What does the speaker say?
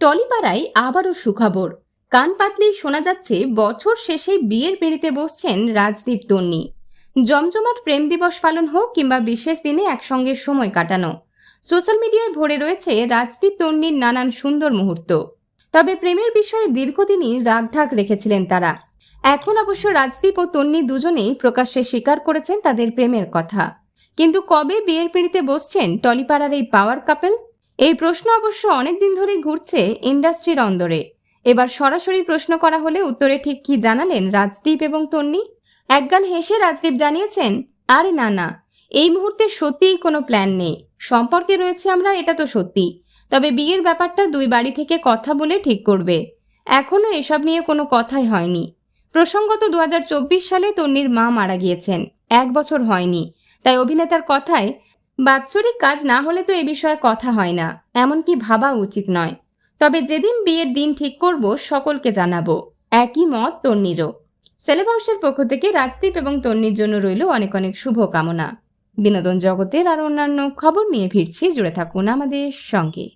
টলিপাড়ায় আবারও সুখবর। কান পাতলেই শোনা যাচ্ছে, বছর শেষে বিয়ের পিঁড়িতে বসছেন রাজদীপ তন্নি। জমজমাট প্রেম দিবস পালন হোক কিংবা বিশেষ দিনে একসঙ্গে সময় কাটানো। সোশ্যাল মিডিয়ায় ভরে রয়েছে রাজদীপ তন্নির নানান সুন্দর মুহূর্ত। তবে প্রেমের বিষয়ে দীর্ঘদিনই রাগঢাক রেখেছিলেন তারা। এখন অবশ্য রাজদীপ ও তন্নি দুজনেই প্রকাশ্যে স্বীকার করেছেন তাদের প্রেমের কথা। কিন্তু কবে বিয়ের পিঁড়িতে বসছেন টলিপাড়ার এই পাওয়ার কাপেল? এই প্রশ্ন অবশ্য অনেকদিন ধরেই ঘুরছে ইন্ডাস্ট্রির অন্দরে। এবার সরাসরি প্রশ্ন করা হলে উত্তরে ঠিক কি জানালেন রাজদীপ এবং তন্নি? একগাল হেসে রাজদীপ জানিয়েছেন, আরে না না, এই মুহূর্তে সত্যিই কোনো প্ল্যান নেই। সম্পর্কে রয়েছে আমরা, এটা তো সত্যি। তবে বিয়ের ব্যাপারটা দুই বাড়ি থেকে কথা বলে ঠিক করবে। এখনও এসব নিয়ে কোনো কথাই হয়নি। প্রসঙ্গত দু হাজার চব্বিশ সালে তন্নির মা মারা গিয়েছেন। এক বছর হয়নি। তাই অভিনেতার কথায় বাৎসরিক কাজ না হলে তো এ বিষয়ে কথা হয় না, এমনকি ভাবা উচিত নয়। তবে যেদিন বিয়ের দিন ঠিক করব, সকলকে জানাব। একই মত তন্নিরও সেলেবাউসের পক্ষ থেকে রাজদীপ এবং তন্নির জন্য রইল অনেক অনেক শুভকামনা। বিনোদন জগতের আর অন্যান্য খবর নিয়ে ফিরছি। জুড়ে থাকুন আমাদের সঙ্গে।